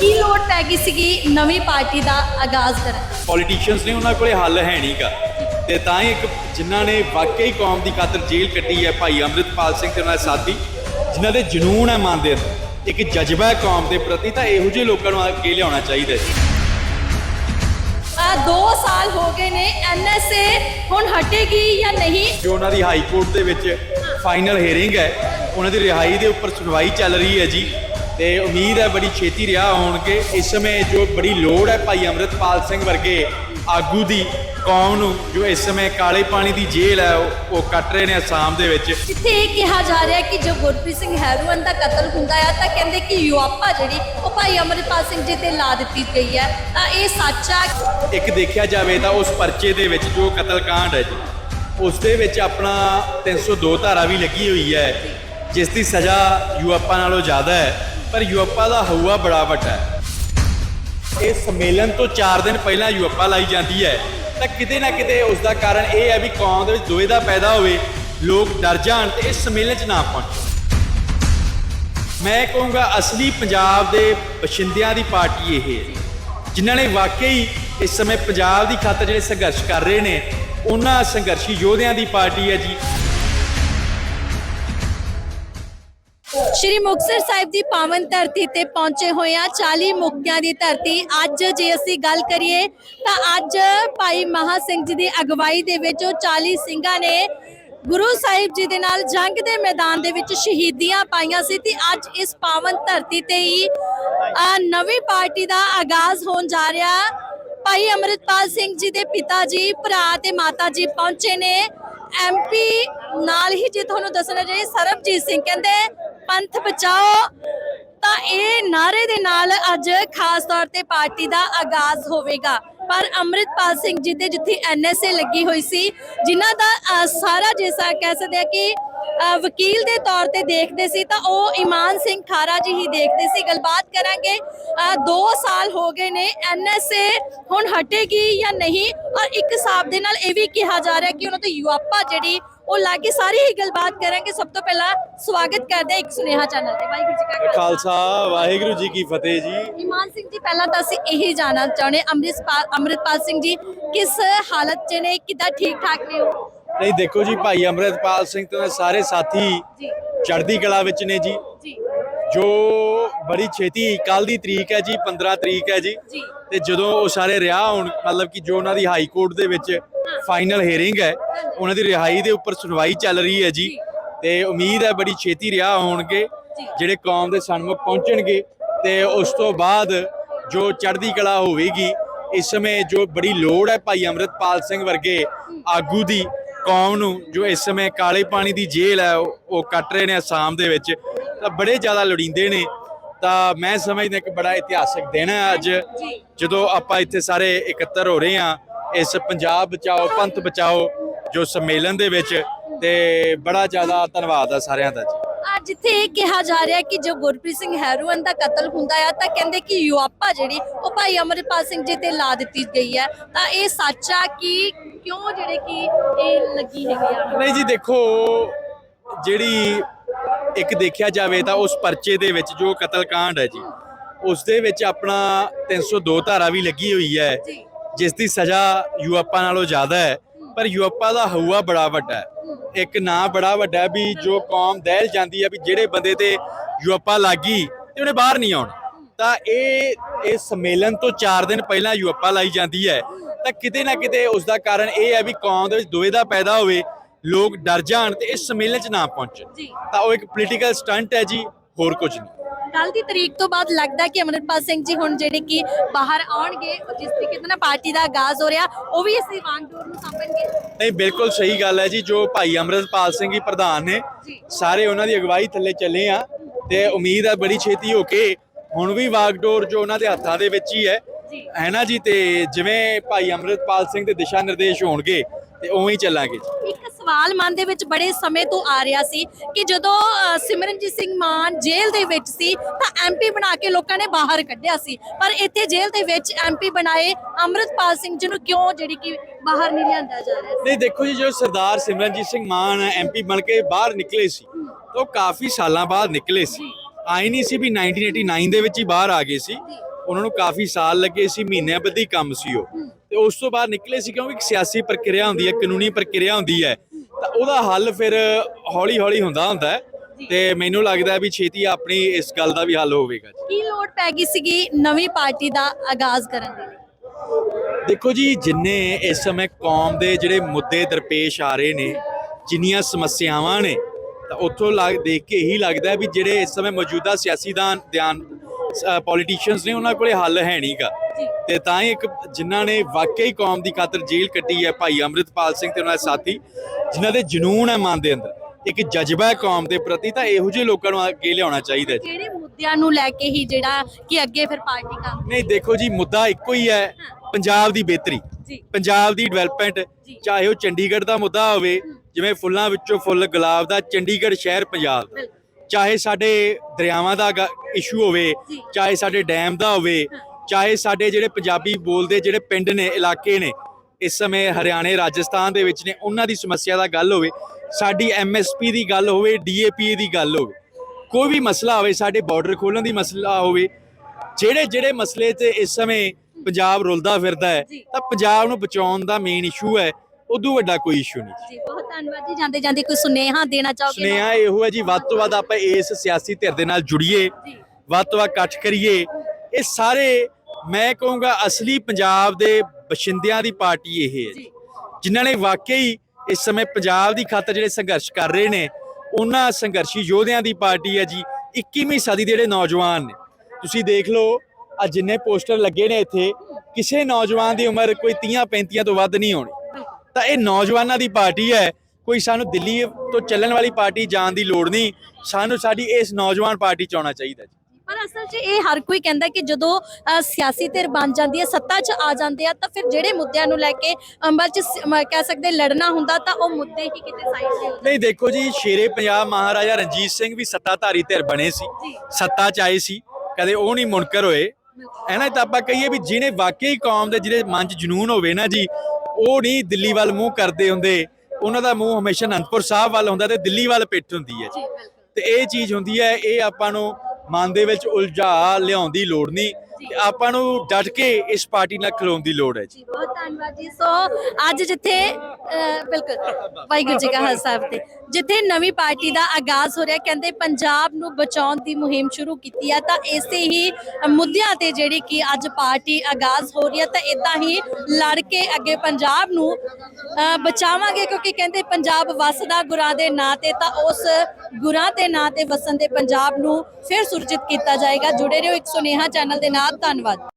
ਕੀ ਲੋੜ ਪੈ ਗਈ ਸੀਗੀ ਨਵੀਂ ਪਾਰਟੀ ਦਾ ਆਗਾਜ਼ ਕਰਨ? ਪੋਲੀਟੀਸ਼ੀਅਨਸ ਨੇ ਉਹਨਾਂ ਕੋਲੇ ਹੱਲ ਹੈ ਨਹੀਂਗਾ ਤੇ ਤਾਂ ਹੀ ਇੱਕ ਜਿਨ੍ਹਾਂ ਨੇ ਵਾਕਈ ਕੌਮ ਦੀ ਖਾਤਰ ਜੇਲ੍ਹ ਕੱਟੀ ਹੈ ਭਾਈ ਅੰਮ੍ਰਿਤਪਾਲ ਸਿੰਘ ਤੇ ਉਹਨਾਂ ਦੇ ਸਾਥੀ ਜਿਨ੍ਹਾਂ ਦੇ ਜਨੂਨ ਹੈ ਮਨ ਦੇ ਇੱਕ ਜਜ਼ਬਾ ਹੈ ਕੌਮ ਦੇ ਪ੍ਰਤੀ ਤਾਂ ਇਹੋ ਜਿਹੇ ਲੋਕਾਂ ਨੂੰ ਅੱਗੇ ਲਿਆਉਣਾ ਚਾਹੀਦਾ ਜੀ ਆ 2 ਸਾਲ ਹੋ ਗਏ ਨੇ ਐਨਐਸਏ ਹੁਣ ਹਟੇਗੀ ਜਾਂ ਨਹੀਂ? ਜੋ ਉਹਨਾਂ ਦੀ ਹਾਈ ਕੋਰਟ ਦੇ ਵਿੱਚ ਫਾਈਨਲ ਹੀਅਰਿੰਗ ਹੈ ਉਹਨਾਂ ਦੀ ਰਿਹਾਈ ਦੇ ਉੱਪਰ ਸੁਣਵਾਈ ਚੱਲ ਰਹੀ ਹੈ ਜੀ। ਤੇ ਉਮੀਦ ਹੈ ਬੜੀ ਛੇਤੀ ਰਿਹਾ ਹੋਣਗੇ। ਇਸ ਸਮੇਂ ਜੋ ਬੜੀ ਲੋੜ ਹੈ ਭਾਈ ਅੰਮ੍ਰਿਤਪਾਲ ਸਿੰਘ ਵਰਗੇ ਆਗੂ ਦੀ ਕੌਮ ਨੂੰ ਜੋ ਇਸ ਸਮੇਂ ਕਾਲੇ ਪਾਣੀ ਦੀ ਜੇਲ੍ਹ ਹੈ ਉਹ- ਕੱਟ ਰਹੇ ਨੇ ਅਸਾਮ ਦੇ ਵਿੱਚ। ਜਿੱਥੇ ਇਹ ਕਿਹਾ ਜਾ ਰਿਹਾ ਕਿ ਜੋ ਗੁਰਪ੍ਰੀਤ ਸਿੰਘ ਹੈਰੋਨ ਦਾ ਕਤਲ ਹੁੰਦਾ ਆ ਤਾਂ ਕਹਿੰਦੇ ਕਿ ਯੁਆਪਾ ਜਿਹੜੀ ਉਹ ਭਾਈ ਅਮਰਪਾਲ ਸਿੰਘ ਜੀ ਤੇ ਲਾ ਦਿੱਤੀ ਗਈ ਹੈ। ਤਾਂ ਇਹ ਸੱਚ ਆ ਇੱਕ ਦੇਖਿਆ ਜਾਵੇ ਤਾਂ ਉਸ ਪਰਚੇ ਦੇ ਵਿੱਚ ਜੋ ਕਤਲकांड ਹੈ ਜੀ ਉਸ ਦੇ ਵਿੱਚ ਆਪਣਾ 302 ਧਾਰਾ ਵੀ ਲੱਗੀ ਹੋਈ ਹੈ ਜਿਸ ਦੀ ਸਜ਼ਾ ਯੂਐਪਾ ਨਾਲੋਂ ਜ਼ਿਆਦਾ ਹੈ। ਪਰ ਯੂਐਪਾ ਦਾ ਹਊਆ ਬੜਾ ਵੱਡਾ ਹੈ। ਇਹ ਸੰਮੇਲਨ ਤੋਂ 4 ਦਿਨ ਪਹਿਲਾਂ ਯੂਐਪਾ ਲਾਈ ਜਾਂਦੀ ਹੈ। ਤਾਂ ਕਿਤੇ ਨਾ ਕਿਤੇ ਉਸ ਦਾ ਕਾਰਨ ਇਹ ਹੈ ਵੀ ਕੌਮ ਦੇ ਵਿੱਚ ਦੁਵਿਧਾ ਪੈਦਾ ਹੋਵੇ, ਲੋਕ ਡਰ ਜਾਣ ਤੇ ਇਸ ਸੰਮੇਲਨ 'ਚ ਨਾ ਪਹੁੰਚਣ। ਮੈਂ ਕਹੂੰਗਾ ਅਸਲੀ ਪੰਜਾਬ ਦੇ ਬਸ਼ਿੰਦਿਆਂ ਦੀ ਪਾਰਟੀ ਇਹ ਹੈ। ਜਿਨ੍ਹਾਂ ਨੇ ਵਾਕਈ ਇਸ ਸਮੇਂ ਪੰਜਾਬ ਦੀ ਖਾਤਰ ਜਿਹੜੇ ਸੰਘਰਸ਼ ਕਰ ਰਹੇ ਨੇ, ਉਹਨਾਂ ਸੰਘਰਸ਼ੀ ਯੋਧਿਆਂ ਦੀ ਪਾਰਟੀ ਹੈ ਜੀ। ਸ਼੍ਰੀ ਮੁਕਤਸਰ ਸਾਹਿਬ ਦੀ ਪਾਵਨ ਧਰਤੀ ਤੇ ਪਹੁੰਚੇ ਹੋਏ ਆ 40 ਮੁਕਤਿਆਂ ਦੀ ਧਰਤੀ। ਅੱਜ ਜੇ ਅਸੀਂ ਗੱਲ ਕਰੀਏ ਤਾਂ ਅੱਜ ਭਾਈ ਮਹਾ ਸਿੰਘ ਜੀ ਦੀ ਅਗਵਾਈ ਦੇ ਵਿੱਚ ਉਹ 40 ਸਿੰਘਾਂ ਨੇ ਗੁਰੂ ਸਾਹਿਬ ਜੀ ਦੇ ਨਾਲ ਜੰਗ ਦੇ ਮੈਦਾਨ ਦੇ ਵਿੱਚ ਸ਼ਹੀਦੀਆਂ ਪਾਈਆਂ ਸੀ ਤੇ ਅੱਜ ਇਸ ਪਾਵਨ ਧਰਤੀ ਤੇ ਹੀ ਨਵੀਂ ਪਾਰਟੀ ਦਾ ਆਗਾਜ਼ ਹੋਣ ਜਾ ਰਿਹਾ। ਭਾਈ ਅਮਰਿਤਪਾਲ ਸਿੰਘ ਜੀ ਦੇ ਪਿਤਾ ਜੀ, ਭਰਾ ਤੇ ਮਾਤਾ ਜੀ ਪਹੁੰਚੇ ਨੇ। ਐਮਪੀ ਨਾਲ ਹੀ ਜੇ ਤੁਹਾਨੂੰ ਦੱਸਣਾ ਚਾਹੀਏ, ਸਰਬਜੀਤ ਸਿੰਘ ਕਹਿੰਦੇ ਪੰਥ ਬਚਾਓ, ਤਾਂ ਇਹ ਨਾਰੇ ਦੇ ਨਾਲ ਅੱਜ ਖਾਸ ਤੌਰ ਤੇ ਪਾਰਟੀ ਦਾ ਆਗਾਜ਼ ਹੋਵੇਗਾ। ਪਰ ਅੰਮ੍ਰਿਤਪਾਲ ਸਿੰਘ ਜੀ ਤੇ ਜਿੱਥੇ ਐਨਐਸਏ ਲੱਗੀ ਹੋਈ ਸੀ, ਜਿਨ੍ਹਾਂ ਦਾ ਸਾਰਾ ਜੈਸਾ ਕਹਿ ਸਕਦੇ ਆ ਕਿ ਵਕੀਲ ਦੇ ਤੌਰ ਤੇ ਦੇਖਦੇ ਸੀ, ਤਾਂ ਉਹ ਇਮਾਨ ਸਿੰਘ ਖਾਰਾ ਜੀ ਹੀ ਦੇਖਦੇ ਸੀ। ਗੱਲਬਾਤ ਕਰਾਂਗੇ 2 ਸਾਲ ਹੋ ਗਏ ਨੇ ਐਨਐਸਏ ਹੁਣ ਹਟੇਗੀ ਜਾਂ ਨਹੀਂ, ਔਰ ਇੱਕ ਹਿਸਾਬ ਦੇ ਨਾਲ ਇਹ ਵੀ ਕਿਹਾ ਜਾ ਰਿਹਾ ਕਿ ਉਹਨਾਂ ਤੋਂ ਯੂਆਪਾ ਜਿਹੜੀ, ਉਹ ਲਾਗੇ ਸਾਰੀ ਹੀ ਗੱਲਬਾਤ ਕਰਾਂਗੇ। ਸਭ ਤੋਂ ਪਹਿਲਾਂ ਸਵਾਗਤ ਕਰਦੇ ਹਾਂ ਇੱਕ ਸੁਨੇਹਾ ਚੈਨਲ ਤੇ। ਵਾਹਿਗੁਰੂ ਜੀ ਕਾ ਖਾਲਸਾ। ਵਾਹਿਗੁਰੂ ਜੀ ਕੀ ਫਤਿਹ ਜੀ। ਇਮਾਨ ਸਿੰਘ ਜੀ ਪਹਿਲਾਂ ਤਾਂ ਅਸੀਂ ਇਹੀ ਜਾਣਨਾ ਚਾਹੁੰਦੇ ਅੰਮ੍ਰਿਤਪਾਲ ਅੰਮ੍ਰਿਤਪਾਲ ਸਿੰਘ ਜੀ ਕਿਸ ਹਾਲਤ 'ਚ ਨੇ? ਕਿੱਦਾਂ ਠੀਕ ਠਾਕ ਨੇ ਉਹ? ਨਹੀਂ ਦੇਖੋ ਜੀ ਭਾਈ ਅੰਮ੍ਰਿਤਪਾਲ ਸਿੰਘ ਤੇ ਸਾਰੇ ਸਾਥੀ ਜੀ। ਚੜ੍ਹਦੀ ਕਲਾ ਵਿੱਚ ਨੇ ਜੀ। ਜੀ। ਜੋ ਬੜੀ ਛੇਤੀ ਕੱਲ ਦੀ ਤਰੀਕ ਹੈ ਜੀ 15 ਤਰੀਕ ਹੈ ਜੀ। ਜੀ। ਤੇ ਜਦੋਂ ਉਹ ਸਾਰੇ ਰਿਹਾ ਹੋਣ ਮਤਲਬ ਕਿ ਜੋ ਉਹਨਾਂ ਦੀ ਹਾਈ ਕੋਰਟ ਦੇ ਵਿੱਚ ਫਾਈਨਲ ਹੀਅਰਿੰਗ ਹੈ ਉਹਨਾਂ ਦੀ ਰਿਹਾਈ ਦੇ ਉੱਪਰ ਸੁਣਵਾਈ ਚੱਲ ਰਹੀ ਹੈ ਜੀ। ਤੇ ਉਮੀਦ ਹੈ ਬੜੀ ਛੇਤੀ ਰਿਹਾ ਹੋਣਗੇ। ਜਿਹੜੇ ਕੌਮ ਦੇ ਸਨਮੁਖ ਪਹੁੰਚਣਗੇ ਤੇ ਉਸ ਤੋਂ ਬਾਅਦ ਜੋ ਚੜ੍ਹਦੀ ਕਲਾ ਹੋਵੇਗੀ ਇਸ ਸਮੇਂ ਜੋ ਬੜੀ ਲੋੜ ਹੈ ਭਾਈ ਅੰਮ੍ਰਿਤਪਾਲ ਸਿੰਘ ਵਰਗੇ ਆਗੂ ਦੀ ਕੌਮ ਨੂੰ ਜੋ ਇਸ ਸਮੇਂ ਕਾਲੇ ਪਾਣੀ ਦੀ ਜੇਲ੍ਹ ਹੈ ਉਹ ਕੱਟ ਰਹੇ ਨੇ ਅਸਾਮ ਦੇ ਵਿੱਚ ਤਾਂ ਬੜੇ ਜ਼ਿਆਦਾ ਲੋੜੀਂਦੇ ਨੇ। ਤਾਂ ਮੈਂ ਸਮਝਦਾ ਕਿ ਬੜਾ ਇਤਿਹਾਸਕ ਦਿਨ ਹੈ ਅੱਜ। ਜਦੋਂ ਆਪਾਂ ਇੱਥੇ ਸਾਰੇ ਇਕੱਤਰ ਹੋ ਰਹੇ ਹਾਂ ਇਸ ਪੰਜਾਬ ਬਚਾਓ ਪੰਥ ਬਚਾਓ ਜੋ ਸੰਮੇਲਨ ਦੇ ਵਿੱਚ ਤੇ ਬੜਾ ਜ਼ਿਆਦਾ ਧੰਨਵਾਦ ਆ ਸਾਰਿਆਂ ਦਾ ਜੀ। ਅੱਜ ਜਿੱਥੇ ਇਹ ਕਿਹਾ ਜਾ ਰਿਹਾ ਕਿ ਜੋ ਗੁਰਪ੍ਰੀਤ ਸਿੰਘ ਹੈਰੋਨ ਦਾ ਕਤਲ ਹੁੰਦਾ ਆ ਤਾਂ ਕਹਿੰਦੇ ਕਿ ਯੁਆਪਾ ਜਿਹੜੀ ਉਹ ਭਾਈ ਅਮਰਪਾਲ ਸਿੰਘ ਜੀ ਤੇ ਲਾ ਦਿੱਤੀ ਗਈ ਹੈ। ਤਾਂ ਇਹ ਸੱਚ ਆ ਕਿ ਕਿਉਂ ਜਿਹੜੇ ਕਿ ਇਹ ਲੱਗੀ ਹੈਗੀ ਆ? ਨਹੀਂ ਜੀ ਦੇਖੋ ਜਿਹੜੀ ਇੱਕ ਦੇਖਿਆ ਜਾਵੇ ਤਾਂ ਉਸ ਪਰਚੇ ਦੇ ਵਿੱਚ ਜੋ ਕਤਲकांड ਹੈ ਜੀ ਉਸ ਦੇ ਵਿੱਚ ਆਪਣਾ 302 ਧਾਰਾ ਵੀ ਲੱਗੀ ਹੋਈ ਹੈ ਜੀ। ਜਿਸ ਦੀ ਸਜ਼ਾ ਯੂਐਪਾ ਨਾਲੋਂ ਜ਼ਿਆਦਾ ਹੈ ਪਰ ਯੂਐਪਾ ਦਾ ਹਊਆ ਬੜਾ ਵੱਡਾ ਹੈ। ਇੱਕ ਨਾਂ ਬੜਾ ਵੱਡਾ ਵੀ ਜੋ ਕੌਮ ਦਹਿਲ ਜਾਂਦੀ ਹੈ ਵੀ ਜਿਹੜੇ ਬੰਦੇ ਤੇ ਯੂਐਪਾ ਲੱਗੀ ਤੇ ਉਹਨੇ ਬਾਹਰ ਨਹੀਂ ਆਉਣਾ। ਤਾਂ ਇਹ ਇਹ ਸੰਮੇਲਨ ਤੋਂ 4 ਦਿਨ ਪਹਿਲਾਂ ਯੂਐਪਾ ਲਾਈ ਜਾਂਦੀ ਹੈ। ਤਾਂ ਕਿਤੇ ਨਾ ਕਿਤੇ ਉਸ ਦਾ ਕਾਰਨ ਇਹ ਹੈ ਵੀ ਕੌਮ ਦੇ ਵਿੱਚ ਦੁਵਿਧਾ ਪੈਦਾ ਹੋਵੇ ਲੋਕ ਡਰ ਜਾਣ ਤੇ ਇਸ ਸੰਮੇਲਨ 'ਚ ਨਾ ਪਹੁੰਚਣ। ਤਾਂ ਉਹ ਇੱਕ ਪੋਲੀਟੀਕਲ ਸਟੰਟ ਹੈ ਜੀ ਹੋਰ ਕੁਝ ਨਹੀਂ। ਕੱਲ ਦੀ ਤਰੀਕ ਤੋਂ ਬਾਅਦ ਲੱਗਦਾ ਕਿ ਅਮਰਿਤਪਾਲ ਸਿੰਘ ਜੀ ਹੁਣ ਜਿਹੜੇ ਕਿ ਬਾਹਰ ਆਉਣਗੇ ਜਿਸ ਤਰੀਕੇ ਨਾਲ ਪਾਰਟੀ ਦਾ ਆਗਾਜ਼ ਹੋ ਰਿਹਾ ਉਹ ਵੀ ਇਸੇ ਵਾਂਗਡੋਰ ਨੂੰ ਸਾਂਭਣਗੇ। ਨਹੀਂ ਬਿਲਕੁਲ ਸਹੀ ਗੱਲ ਹੈ ਜੀ ਜੋ ਭਾਈ ਅੰਮ੍ਰਿਤਪਾਲ ਸਿੰਘ ਜੀ ਪ੍ਰਧਾਨ ਨੇ ਸਾਰੇ ਉਹਨਾਂ ਦੀ ਅਗਵਾਈ ਥੱਲੇ ਚੱਲੇ ਆ ਤੇ ਉਮੀਦ ਹੈ ਬੜੀ ਛੇਤੀ ਹੋ ਕੇ ਹੁਣ ਵੀ ਵਾਗਡੋਰ ਜੋ ਉਹਨਾਂ ਦੇ ਹੱਥਾਂ ਦੇ ਵਿੱਚ ਹੀ ਹੈ ਹੈ ਨਾ ਜੀ? ਤੇ ਜਿਵੇਂ ਭਾਈ ਅੰਮ੍ਰਿਤਪਾਲ ਸਿੰਘ ਦੇ ਦਿਸ਼ਾ ਨਿਰਦੇਸ਼ ਹੋਣਗੇ ਤੇ ਉਵੇਂ ਹੀ ਚੱਲਾਂਗੇ ਜੀ। ਇੱਕ ਸਵਾਲ ਮਨ ਦੇ ਵਿੱਚ ਬੜੇ ਸਮੇਂ ਤੋਂ ਆ ਰਿਹਾ ਸੀ ਕਿ ਜਦੋਂ ਸਿਮਰਨਜੀਤ ਸਿੰਘ ਮਾਨ ਜੇਲ੍ਹ ਦੇ ਵਿੱਚ ਸੀ ਤਾਂ ਐਮਪੀ ਬਣਾ ਕੇ ਲੋਕਾਂ ਨੇ ਬਾਹਰ ਕੱਢਿਆ ਸੀ। ਪਰ ਇੱਥੇ ਜੇਲ੍ਹ ਦੇ ਵਿੱਚ ਐਮਪੀ ਬਣਾਏ ਅੰਮ੍ਰਿਤਪਾਲ ਸਿੰਘ ਜੀ ਨੂੰ ਕਿਉਂ ਜਿਹੜੀ ਕਿ ਬਾਹਰ ਨਹੀਂ ਲਿਆਂਦਾ ਜਾ ਰਿਹਾ ਨਹੀਂ ਦੇਖੋ ਜੀ ਜੋ ਸਰਦਾਰ ਸਿਮਰਨਜੀਤ ਸਿੰਘ ਮਾਨ ਐਮਪੀ ਬਣ ਕੇ ਬਾਹਰ ਨਿਕਲੇ ਸੀ ਤਾਂ ਉਹ ਕਾਫੀ ਸਾਲਾਂ ਬਾਅਦ ਨਿਕਲੇ ਸੀ। ਆਈ ਨਹੀਂ ਸੀ ਵੀ 1989 ਦੇ ਵਿੱਚ ਹੀ ਬਾਹਰ ਆ ਗਏ ਸੀ। ਉਹਨਾਂ ਨੂੰ ਕਾਫੀ ਸਾਲ ਲੱਗੇ ਸੀ ਮਹੀਨਿਆਂ ਬੱਧੀ ਕੰਮ ਸੀ ਉਹ। ਤੇ ਉਸ ਤੋਂ ਬਾਅਦ ਨਿਕਲੇ ਸੀ ਕਿਉਂਕਿ ਇੱਕ ਸਿਆਸੀ ਪ੍ਰਕਿਰਿਆ ਹੁੰਦੀ ਹੈ ਕਾਨੂੰਨੀ ਪ੍ਰਕਿਰਿਆ ਹੁੰਦੀ ਹੈ। ਤਾਂ ਉਹਦਾ ਹੱਲ ਫਿਰ ਹੌਲੀ ਹੌਲੀ ਹੁੰਦਾ ਹੁੰਦਾ ਹੈ ਤੇ ਮੈਨੂੰ ਲੱਗਦਾ ਹੈ ਵੀ ਛੇਤੀ ਆਪਣੀ ਇਸ ਗੱਲ ਦਾ ਵੀ ਹੱਲ ਹੋਵੇਗਾ ਜੀ। ਕੀ ਲੋੜ ਪੈ ਗਈ ਸੀਗੀ ਨਵੀਂ ਪਾਰਟੀ ਦਾ ਆਗਾਜ਼ ਕਰਨ ਦੇ ਲਈ? ਦੇਖੋ ਜੀ ਜਿੰਨੇ ਇਸ ਸਮੇਂ ਕੌਮ ਦੇ ਜਿਹੜੇ ਮੁੱਦੇ ਦਰਪੇਸ਼ ਆ ਰਹੇ ਨੇ ਜਿੰਨੀਆਂ ਸਮੱਸਿਆਵਾਂ ਨੇ ਤਾਂ ਉੱਥੋਂ ਲੱਗ ਦੇਖ ਕੇ ਹੀ ਲੱਗਦਾ ਵੀ ਜਿਹੜੇ ਇਸ ਸਮੇਂ ਮੌਜੂਦਾ ਸਿਆਸੀਦਾਨ ਧਿਆਨ ਪੋਲੀਟੀਸ਼ੀਅਨਸ ਨੇ ਉਹਨਾਂ ਕੋਲੇ ਹੱਲ ਹੈ ਨਹੀਂਗਾ ਤੇ ਤਾਂ ਹੀ ਇੱਕ ਜਿਨ੍ਹਾਂ ਨੇ ਵਾਕਈ ਕੌਮ ਦੀ ਖਾਤਰ ਜੇਲ੍ਹ ਕੱਟੀ ਹੈ ਭਾਈ ਅੰਮ੍ਰਿਤਪਾਲ ਸਿੰਘ ਤੇ ਉਹਨਾਂ ਦੇ ਸਾਥੀ ਜਿਨ੍ਹਾਂ ਦੇ ਜਨੂਨ ਹੈ ਮਨ ਦੇ ਅੰਦਰ। ਇੱਕ ਜਜ਼ਬਾ ਹੈ ਕੌਮ ਦੇ ਪ੍ਰਤੀ ਤਾਂ ਇਹੋ ਜਿਹੇ ਲੋਕਾਂ ਨੂੰ ਅੱਗੇ ਲਿਆਉਣਾ ਚਾਹੀਦਾ ਜੀ ਕਿਹੜੇ ਮੁੱਦਿਆਂ ਨੂੰ ਲੈ ਕੇ ਹੀ ਜਿਹੜਾ ਕਿ ਅੱਗੇ ਫਿਰ ਪਾਰਟੀ ਕੰਮ ਨਹੀਂ ਦੇਖੋ ਜੀ ਮੁੱਦਾ ਇੱਕੋ ਹੀ ਹੈ ਪੰਜਾਬ ਦੀ ਬਿਹਤਰੀ। ਪੰਜਾਬ ਦੀ ਡਿਵੈਲਪਮੈਂਟ। ਚਾਹੇ ਉਹ ਚੰਡੀਗੜ੍ਹ ਦਾ ਮੁੱਦਾ ਹੋਵੇ ਜਿਵੇਂ ਫੁੱਲਾਂ ਵਿੱਚੋਂ ਫੁੱਲ ਗੁਲਾਬ ਦਾ ਚੰਡੀਗੜ੍ਹ ਸ਼ਹਿਰ ਪੰਜਾਬ ਚਾਹੇ ਸਾਡੇ ਦਰਿਆਵਾਂ ਦਾ ਇਸ਼ੂ ਹੋਵੇ। ਚਾਹੇ ਸਾਡੇ ਡੈਮ ਦਾ ਹੋਵੇ ਚਾਹੇ ਸਾਡੇ ਜਿਹੜੇ ਪੰਜਾਬੀ ਬੋਲਦੇ ਜਿਹੜੇ ਪਿੰਡ ਨੇ ਇਲਾਕੇ ਨੇ ਇਸ ਸਮੇਂ ਹਰਿਆਣੇ ਰਾਜਸਥਾਨ ਦੇ ਵਿੱਚ ਨੇ ਉਹਨਾਂ ਦੀ ਸਮੱਸਿਆ ਦਾ ਗੱਲ ਹੋਵੇ ਸਾਡੀ ਐਮਐਸਪੀ ਦੀ ਗੱਲ ਹੋਵੇ ਡੀਏਪੀ ਦੀ ਗੱਲ ਹੋਵੇ ਕੋਈ ਵੀ ਮਸਲਾ ਹੋਵੇ ਸਾਡੇ ਬਾਰਡਰ ਖੋਲਣ ਦੀ ਮਸਲਾ ਹੋਵੇ ਜਿਹੜੇ ਜਿਹੜੇ ਮਸਲੇ ਤੇ ਇਸ ਸਮੇਂ ਪੰਜਾਬ ਰੁਲਦਾ ਫਿਰਦਾ ਹੈ। ਤਾਂ ਪੰਜਾਬ ਨੂੰ ਬਚਾਉਣ ਦਾ ਮੇਨ ਇਸ਼ੂ ਹੈ ਉਦੋਂ ਵੱਡਾ ਕੋਈ ਇਸ਼ੂ ਨਹੀਂ। ਜੀ ਬਹੁਤ ਧੰਨਵਾਦ ਜੀ। ਜਾਂਦੇ ਜਾਂਦੇ ਕੋਈ ਸੁਨੇਹਾ ਦੇਣਾ ਚਾਹੋਗੇ ਸੁਨੇਹਾ ਇਹੋ ਹੈ ਜੀ ਵੱਧ ਤੋਂ ਵੱਧ ਆਪਾਂ ਇਸ ਸਿਆਸੀ ਧਿਰ ਦੇ ਨਾਲ ਜੁੜੀਏ ਵੱਧ ਤੋਂ ਵੱਧ ਇਕੱਠ ਕਰੀਏ। ਇਹ ਸਾਰੇ ਮੈਂ ਕਹੂੰਗਾ ਅਸਲੀ ਪੰਜਾਬ ਦੇ ਬਸ਼ਿੰਦਿਆਂ ਦੀ ਪਾਰਟੀ ਇਹ ਹੈ। ਜੀ। ਜਿਨ੍ਹਾਂ ਨੇ ਵਾਕਈ ਇਸ ਸਮੇਂ ਪੰਜਾਬ ਦੀ ਖਾਤਰ ਜਿਹੜੇ ਸੰਘਰਸ਼ ਕਰ ਰਹੇ ਨੇ ਉਹਨਾਂ ਸੰਘਰਸ਼ੀ ਯੋਧਿਆਂ ਦੀ ਪਾਰਟੀ ਹੈ ਜੀ 21ਵੀਂ ਸਦੀ ਦੇ ਜਿਹੜੇ ਨੌਜਵਾਨ ਨੇ। ਤੁਸੀਂ ਦੇਖ ਲਓ ਆ ਜਿੰਨੇ ਪੋਸਟਰ ਲੱਗੇ ਨੇ ਇੱਥੇ ਕਿਸੇ ਨੌਜਵਾਨ ਦੀ ਉਮਰ ਕੋਈ 30 35 ਤੋਂ ਵੱਧ ਨਹੀਂ ਹੋਣੀ। ਤਾਂ ਇਹ ਨੌਜਵਾਨਾਂ ਦੀ ਪਾਰਟੀ ਹੈ। ਕੋਈ ਸਾਨੂੰ ਦਿੱਲੀ ਤੋਂ ਚੱਲਣ ਵਾਲੀ ਪਾਰਟੀ ਜਾਣ ਦੀ ਲੋੜ ਨਹੀਂ। ਸਾਨੂੰ ਸਾਡੀ ਇਸ ਨੌਜਵਾਨ ਪਾਰਟੀ ਚ ਆਉਣਾ ਚਾਹੀਦਾ ਜੀ। ਪਰ ਅਸਲ 'ਚ ਇਹ ਹਰ ਕੋਈ ਕਹਿੰਦਾ ਕਿ ਜਦੋਂ ਸਿਆਸੀ ਧਿਰ ਬਣ ਜਾਂਦੀ ਹੈ ਸੱਤਾ 'ਚ ਆ ਜਾਂਦੇ ਆ ਤਾਂ ਫਿਰ ਜਿਹੜੇ ਮੁੱਦਿਆਂ ਨੂੰ ਲੈ ਕੇ ਅੰਬਰ 'ਚ ਕਹਿ ਸਕਦੇ ਲੜਨਾ ਹੁੰਦਾ ਤਾਂ ਉਹ ਮੁੱਦੇ ਹੀ ਕਿਤੇ ਸਾਈਡ ਤੇ ਹੋ ਨਹੀਂ ਦੇਖੋ ਜੀ ਸ਼ੇਰੇ ਪੰਜਾਬ ਮਹਾਰਾਜਾ ਰਣਜੀਤ ਸਿੰਘ ਵੀ ਸੱਤਾਧਾਰੀ ਧਿਰ ਬਣੇ ਸੀ। ਸੱਤਾ ਚ ਆਏ ਸੀ। ਕਦੇ ਉਹ ਨਹੀਂ ਮੁਨਕਰ ਹੋਏ। ਐਨਾ ਤਾਂ ਆਪਾਂ ਕਹੀਏ ਵੀ ਜਿਹਨੇ ਵਾਕਈ ਕੌਮ ਦੇ ਜਿਹੜੇ ਮਨ 'ਚ ਜਨੂਨ ਹੋਵੇ ਨਾ ਜੀ ਉਹ ਨਹੀਂ ਦਿੱਲੀ ਵੱਲ ਮੂੰਹ ਕਰਦੇ ਹੁੰਦੇ। ਉਹਨਾਂ ਦਾ ਮੂੰਹ ਹਮੇਸ਼ਾ ਅਨੰਦਪੁਰ ਸਾਹਿਬ ਵੱਲ ਹੁੰਦਾ ਤੇ ਦਿੱਲੀ ਵੱਲ ਪਿੱਠ ਹੁੰਦੀ ਹੈ। ਤੇ ਇਹ ਚੀਜ਼ ਹੁੰਦੀ ਹੈ ਇਹ ਆਪਾਂ ਨੂੰ ਮਨ ਦੇ ਵਿੱਚ ਉਲਝਾ ਲਿਆਉਣ ਦੀ ਲੋੜ ਨਹੀਂ। ਤੇ ਆਪਾਂ ਨੂੰ ਡਟ ਕੇ ਇਸ ਪਾਰਟੀ ਨਾਲ ਖਲੋਣ ਦੀ ਲੋੜ ਹੈ ਜੀ। ਜੀ ਬਹੁਤ ਧੰਨਵਾਦ ਜੀ। ਸੋ ਅੱਜ ਜਿੱਥੇ ਅ, ਬਿਲਕੁਲ ਵਾਹਿਗੁਰੂ ਜੀ ਕਾ ਖਾਲਸਾ ਤੇ ਜਿੱਥੇ ਨਵੀਂ ਪਾਰਟੀ ਦਾ ਆਗਾਜ਼ ਹੋ ਰਿਹਾ ਕਹਿੰਦੇ ਪੰਜਾਬ ਨੂੰ ਬਚਾਉਣ ਦੀ ਮੁਹਿੰਮ ਸ਼ੁਰੂ ਕੀਤੀ ਹੈ ਤਾਂ ਇਸੇ ਹੀ ਮੁੱਦਿਆਂ ਤੇ ਜਿਹੜੀ ਕਿ ਅੱਜ ਪਾਰਟੀ ਆਗਾਜ਼ ਹੋ ਰਹੀ ਹੈ ਤਾਂ ਇਦਾਂ ਹੀ ਲੜ ਕੇ ਅੱਗੇ ਪੰਜਾਬ ਨੂੰ ਅ, ਬਚਾਵਾਂਗੇ ਕਿਉਂਕਿ ਕਹਿੰਦੇ ਪੰਜਾਬ ਵਸਦਾ ਗੁਰਾਂ ਦੇ ਨਾਂ ਤੇ ਤਾਂ ਉਸ ਗੁਰਾਂ ਦੇ ਨਾਂ ਤੇ ਵਸਣ ਦੇ ਪੰਜਾਬ ਨੂੰ ਫਿਰ ਸੁਰਜੀਤ ਕੀਤਾ ਜਾਏਗਾ। ਜੁੜੇ ਰਹੋ ਇੱਕ ਸੁਨੇਹਾ ਚੈਨਲ ਦੇ ਨਾਲ। ਧੰਨਵਾਦ।